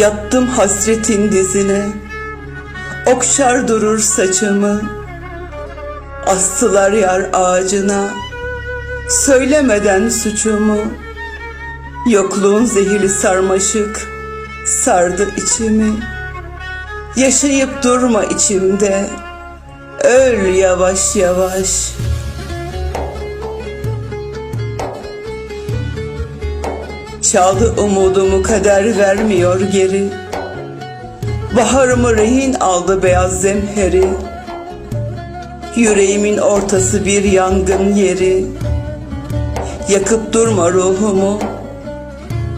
Yattım hasretin dizine. Okşar durur saçımı. Astılar yar ağacına. Söylemeden suçumu. Yokluğun zehirli sarmaşık Sardı içimi. Yaşayıp durma içimde. Öl yavaş yavaş Çaldı umudumu kader vermiyor geri. Baharımı rehin aldı beyaz zemheri. Yüreğimin ortası bir yangın yeri. Yakıp durma ruhumu.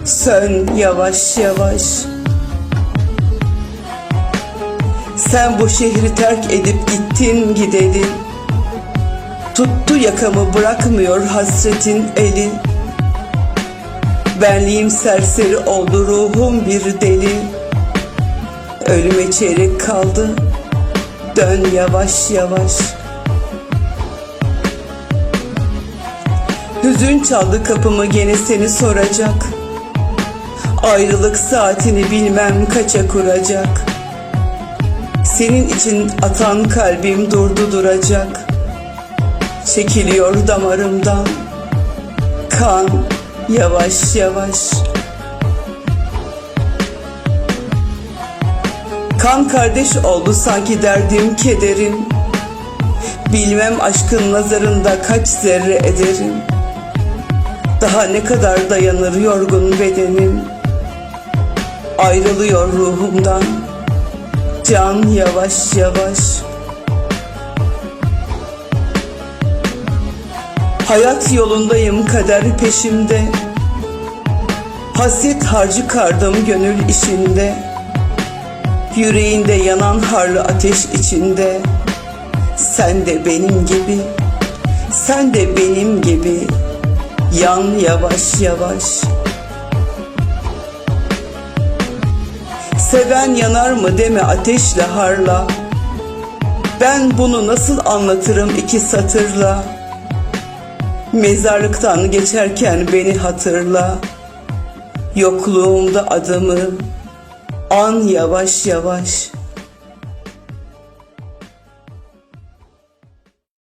Sön yavaş yavaş. Sen bu şehri terk edip gittin gideli. Tuttu yakamı bırakmıyor hasretin eli Benliğim serseri oldu ruhum bir deli. Ölüme çeyrek kaldı Dön yavaş yavaş. Hüzün çaldı kapımı gene seni soracak. Ayrılık saatini bilmem kaça kuracak. Senin için atan kalbim durdu duracak. Çekiliyor damarımdan Kan yavaş yavaş. Kan kardeş oldu sanki derdim kederim. Bilmem aşkın nazarında kaç zerre ederim. Daha ne kadar dayanır yorgun bedenim. Ayrılıyor ruhumdan. Can yavaş yavaş Hayat yolundayım kader peşimde. Hasret harcı kardım gönül işinde. Yüreğinde yanan harlı ateş içinde. Sen de benim gibi Sen de benim gibi. Yan yavaş yavaş. Seven yanar mı deme ateşle harla. Ben bunu nasıl anlatırım iki satırla Mezarlıktan geçerken beni hatırla. Yokluğumda adımı An yavaş yavaş